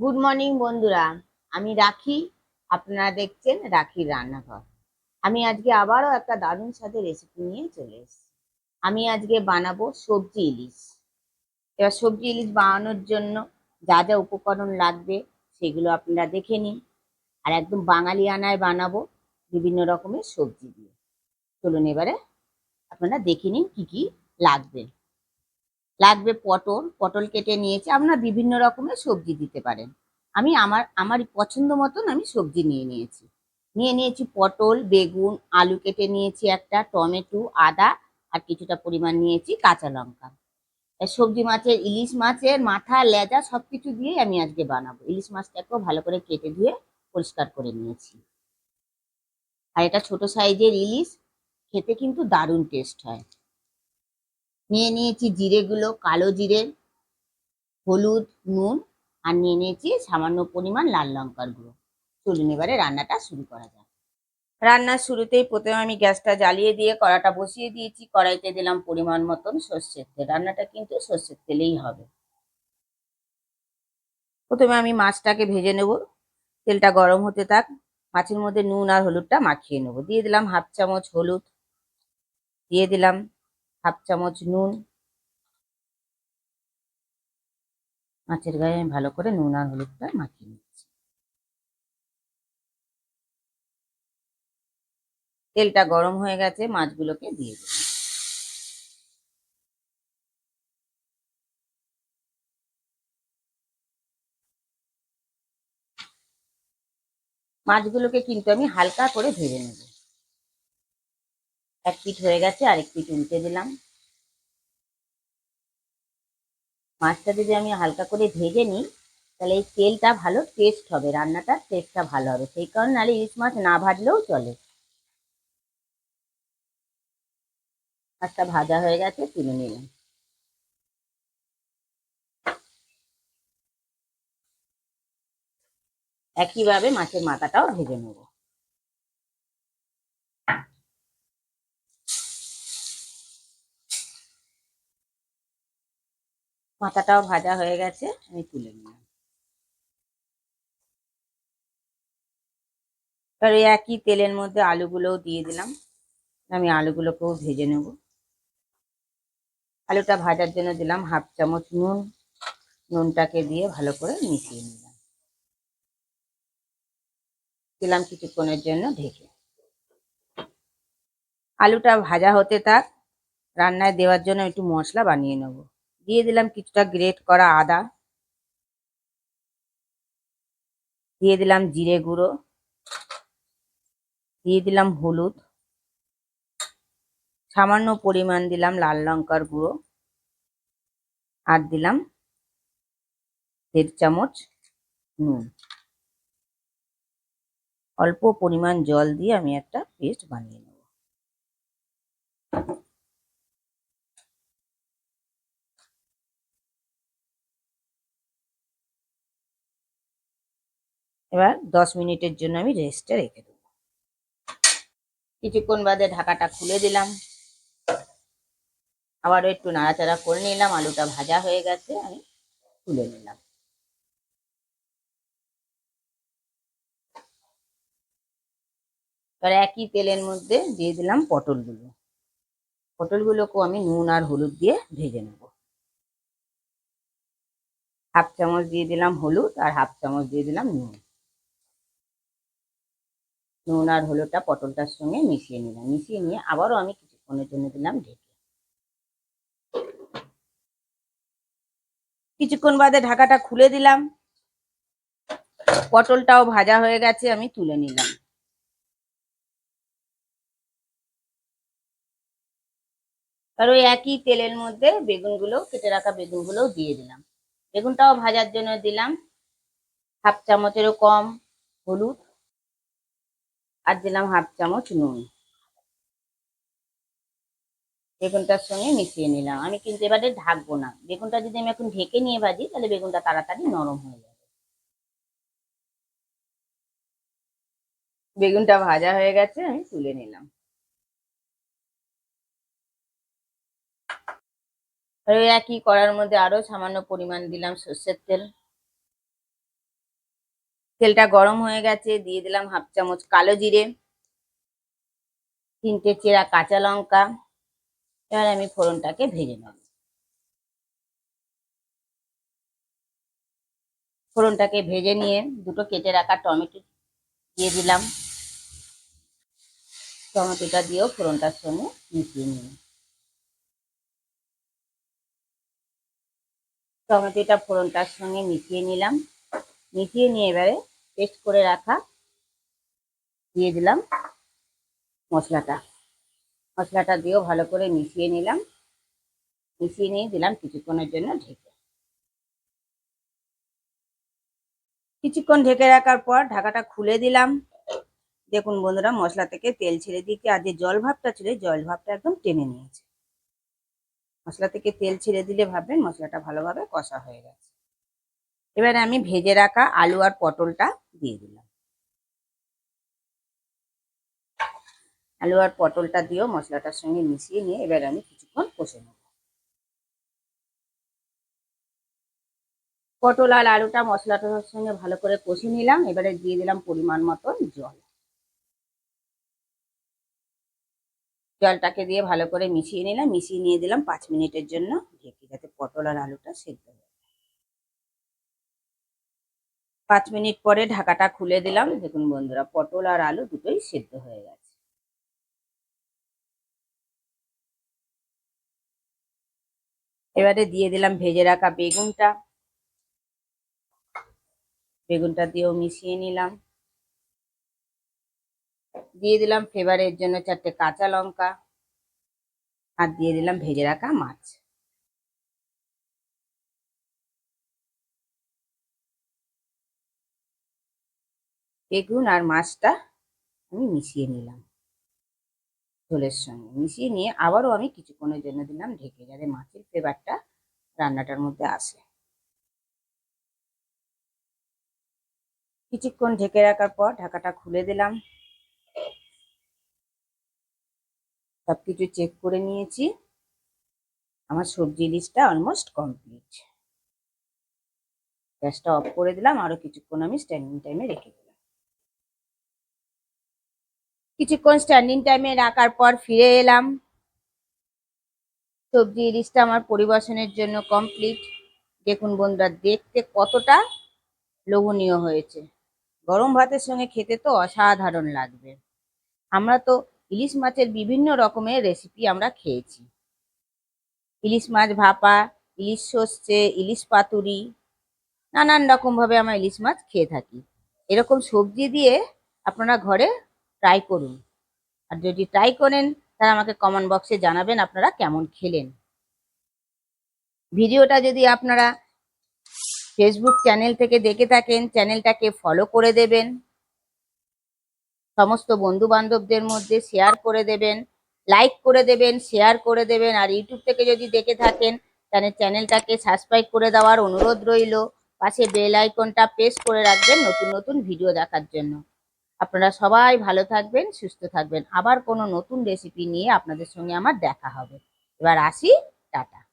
Good morning বন্ধুরা। আমি রাখি। আপনারা দেখছেন রাখির রান্নাঘর। আমি আজকে আবারও একটা দারুণ স্বাদের রেসিপি নিয়ে চলে এসেছি। আমি আজকে বানাবো সবজি ইলিশ। এবার সবজি ইলিশ বানানোর জন্য যা যা উপকরণ লাগবে সেগুলো আপনারা দেখে নিন। আর একদম বাঙালি আনায় বানাবো বিভিন্ন রকমের সবজি দিয়ে। চলুন এবারে আপনারা দেখে নিন কী কী লাগবে। লাগবে পটল পটল কেটে নিয়েছি। আপনারা বিভিন্ন রকমের সবজি দিতে পারেন। আমি আমার আমার পছন্দ মতন আমি সবজি নিয়ে নিয়েছি। নিয়ে নিয়েছি পটল, বেগুন, আলু কেটে নিয়েছি একটা, টমেটো, আদা, আর কিছুটা পরিমাণ নিয়েছি কাঁচা লঙ্কা। সবজি মাছের, ইলিশ মাছের, মাথা, লেজা সব কিছু দিয়ে আমি আজকে বানাবো। ইলিশ মাছটাকেও ভালো করে কেটে ধুয়ে পরিষ্কার করে নিয়েছি। আর এটা ছোট সাইজের ইলিশ, খেতে কিন্তু দারুণ টেস্ট হয়। নিয়ে নিয়েছি জিরেগুলো কালো জিরে, হলুদ, নুন, আর নিয়ে নিয়েছি সামান্য পরিমাণ লাল লঙ্কার গুঁড়ো। চলুন এবারে রান্নাটা শুরু করা যাক। রান্নার শুরুতেই প্রথমে আমি গ্যাসটা জ্বালিয়ে দিয়ে কড়াটা বসিয়ে দিয়েছি। কড়াইতে দিলাম পরিমাণ মতন সর্ষের তেল। রান্নাটা কিন্তু সর্ষের তেলেই হবে। প্রথমে আমি মাছটাকে ভেজে নেব। তেলটা গরম হতে থাক। মাছের মধ্যে নুন আর হলুদটা মাখিয়ে নেব। দিয়ে দিলাম হাফ চামচ হলুদ। দিয়ে দিলাম হাফ চামচ নুন। মাছের গায়ে আমি ভালো করে নুন আর হলুদটা মাখিয়ে নিচ্ছি। তেলটা গরম হয়ে গেছে, মাছগুলোকে দিয়ে দিলাম। মাছগুলোকে কিন্তু আমি হালকা করে ভেজে নেব। এক পিঠ হয়ে গেছে, আরেক পিঠ উল্টে দিলাম। মাছটা যদি আমি হালকা করে ভেজে নিই, তাহলে এই তেলটা ভালো টেস্ট হবে রান্নাটার টেস্টটা ভালো হবে। সেই কারণে নাহলে ইলিশ মাছ না ভাজলেও চলে। মাছটা ভাজা হয়ে গেছে, তুলে নিলাম। একইভাবে মাছের মাথাটাও ভেজে নেব। মাথাটাও ভাজা হয়ে গেছে, আমি তুলে নিলাম। এবার ওই একই তেলের মধ্যে আলুগুলোও দিয়ে দিলাম। আমি আলুগুলোকেও ভেজে নেব। আলুটা ভাজার জন্য দিলাম হাফ চামচ নুন। নুনটাকে দিয়ে ভালো করে মিশিয়ে নিলাম। দিলাম কিছুক্ষণের জন্য ঢেকে। আলুটা ভাজা হতে থাক, রান্নায় দেওয়ার জন্য একটু মশলা বানিয়ে নেব। দিয়ে দিলাম কিছুটা গ্রেট করা আদা। দিয়ে দিলাম জিরে গুঁড়ো। দিয়ে দিলাম হলুদ। সামান্য পরিমাণ দিলাম লাল লঙ্কার গুঁড়ো। আর দিলাম দেড় চামচ নুন। অল্প পরিমাণ জল দিয়ে আমি একটা পেস্ট বানিয়ে নেব। এবার দশ মিনিটের জন্য আমি রেস্টে রেখে দেবো। কিছুক্ষণ বাদে ঢাকাটা খুলে দিলাম। আবারও একটু নাড়াচাড়া করে নিলাম, আলুটা ভাজা হয়ে গেছে, আমি তুলে নিলাম। এবার একই তেলের মধ্যে দিয়ে দিলাম পটলগুলো। পটলগুলোকেও আমি নুন আর হলুদ দিয়ে ভেজে নেব। হাফ চামচ দিয়ে দিলাম হলুদ আর হাফ চামচ দিয়ে দিলাম নুন। নুন আর হলুদটা পটলটার সঙ্গে মিশিয়ে নিলাম। মিশিয়ে নিয়ে আবারও আমি কিছুক্ষণের জন্য দিলাম ঢেকে। কিছুক্ষণ বাদে ঢাকাটা খুলে দিলাম। পটলটাও ভাজা হয়ে গেছে, আমি তুলে নিলাম। আর ওই একই তেলের মধ্যে বেগুনগুলো, কেটে রাখা বেগুনগুলো দিয়ে দিলাম। বেগুনটাও ভাজার জন্য দিলাম। হাফ চামচেরও কম হলুদ। আর দিলাম হাফ চামচ নুন। বেগুনটার সঙ্গে মিশিয়ে নিলাম। আমি কিন্তু এবারে ঢাকবো না। বেগুনটা যদি আমি এখন ঢেকে নিয়ে ভাজি, তাহলে বেগুনটা তাড়াতাড়ি নরম হয়ে যাবে। বেগুনটা ভাজা হয়ে গেছে, আমি তুলে নিলাম। একই করার মধ্যে আরও সামান্য পরিমাণ দিলাম সর্ষের তেল। তেলটা গরম হয়ে গেছে, দিয়ে দিলাম হাফ চামচ কালো জিরে, তিনটে চেরা কাঁচা লঙ্কা, এবার আমি ফোড়নটাকে ভেজে নেব। ফোড়নটাকে ভেজে নিয়ে দুটো কেটে রাখা টমেটো দিয়ে দিলাম। টমেটোটা দিয়েও ফোড়নটার সঙ্গে মিশিয়ে নিই টমেটোটা ফোড়নটার সঙ্গে মিশিয়ে নিলাম। মিশিয়ে নিয়ে এবারে পেস্ট করে রাখা দিয়ে দিলাম মশলাটা। মশলাটা দিয়েও ভালো করে মিশিয়ে নিলাম। মিশিয়ে নিয়ে দিলাম কিছুক্ষণের জন্য ঢেকে। কিছুক্ষণ ঢেকে রাখার পর ঢাকাটা খুলে দিলাম। দেখুন বন্ধুরা, মশলা থেকে তেল ছেড়ে দিয়েছে। আর যে জল ভাবটা ছিল জল ভাবটা একদম টেনে নিয়েছে। মশলা থেকে তেল ছেড়ে দিলে ভাববেন মশলাটা ভালোভাবে কষা হয়ে গেছে। এবারে আমি ভেজে রাখা আলু আর পটলটা দিয়ে দিলাম। আলু আর পটলটা দিয়েও মশলাটার সঙ্গে মিশিয়ে নিয়ে এবার আমি কিছুক্ষণ কষে নেব। পটল আর আলুটা মশলাটার সঙ্গে ভালো করে কষে নিলাম, এবারে দিয়ে দিলাম পরিমাণ মতন জল। জলটাকে দিয়ে ভালো করে মিশিয়ে নিলাম, মিশিয়ে নিয়ে দিলাম পাঁচ মিনিটের জন্য, ঢেকে যাতে পটল আর আলুটা সেদ্ধ হয়ে পাঁচ মিনিট পরে ঢাকাটা খুলে দিলাম। দেখুন বন্ধুরা, পটল আর আলু দুটোই সেদ্ধ হয়ে গেছে। এবারে দিয়ে দিলাম ভেজে রাখা বেগুনটা। বেগুনটা দিয়েও মিশিয়ে নিলাম। দিয়ে দিলাম ফ্লেভারের জন্য চারটে কাঁচা লঙ্কা। আর দিয়ে দিলাম ভেজে রাখা মাছ। বেগুন আর মাছটা আমি মিশিয়ে নিলাম। ঝোলের সঙ্গে মিশিয়ে নিয়ে আবারও আমি কিছুক্ষণের জন্য দিলাম ঢেকে যাতে মাছের ফ্লেভারটা রান্নাটার মধ্যে আসে। কিছুক্ষণ ঢেকে রাখার পর ঢাকাটা খুলে দিলাম। সব কিছু চেক করে নিয়েছি। আমার সবজি লিস্টটা অলমোস্ট কমপ্লিট গ্যাসটা অফ করে দিলাম আরও কিছুক্ষণ আমি স্ট্যান্ডিং টাইমে রেখে দিলাম। কিছুক্ষণ স্ট্যান্ডিং টাইমে রাখার পর ফিরে এলাম। সবজি ইলিশটা আমার পরিবেশনের জন্য কমপ্লিট দেখুন বন্ধুরা, দেখতে কতটা লোভনীয় হয়েছে। গরম ভাতের সঙ্গে খেতে তো অসাধারণ লাগবে। আমরা তো ইলিশ মাছের বিভিন্ন রকমের রেসিপি আমরা খেয়েছি। ইলিশ মাছ ভাপা, ইলিশ সর্ষে, ইলিশ পাতুরি, নানান রকমভাবে আমরা ইলিশ মাছ খেয়ে থাকি। এরকম সবজি দিয়ে আপনারা ঘরে ট্রাই করুন। আর যদি ট্রাই করেন, তাহলে আমাকে কমেন্ট বক্সে জানাবেন আপনারা কেমন খেলেন। ভিডিওটা যদি আপনারা ফেসবুক চ্যানেল থেকে দেখে থাকেন চ্যানেলটাকে ফলো করে দেবেন। সমস্ত বন্ধু বান্ধবদের মধ্যে শেয়ার করে দেবেন। লাইক করে দেবেন শেয়ার করে দেবেন। আর ইউটিউব থেকে যদি দেখে থাকেন, তাহলে চ্যানেলটাকে সাবস্ক্রাইব করে দেওয়ার অনুরোধ রইল। পাশে বেল আইকনটা প্রেস করে রাখবেন নতুন নতুন ভিডিও দেখার জন্য। আপনারা সবাই ভালো থাকবেন, সুস্থ থাকবেন। আবার কোনো নতুন রেসিপি নিয়ে আপনাদের সঙ্গে আমার দেখা হবে। এবার আসি, টাটা।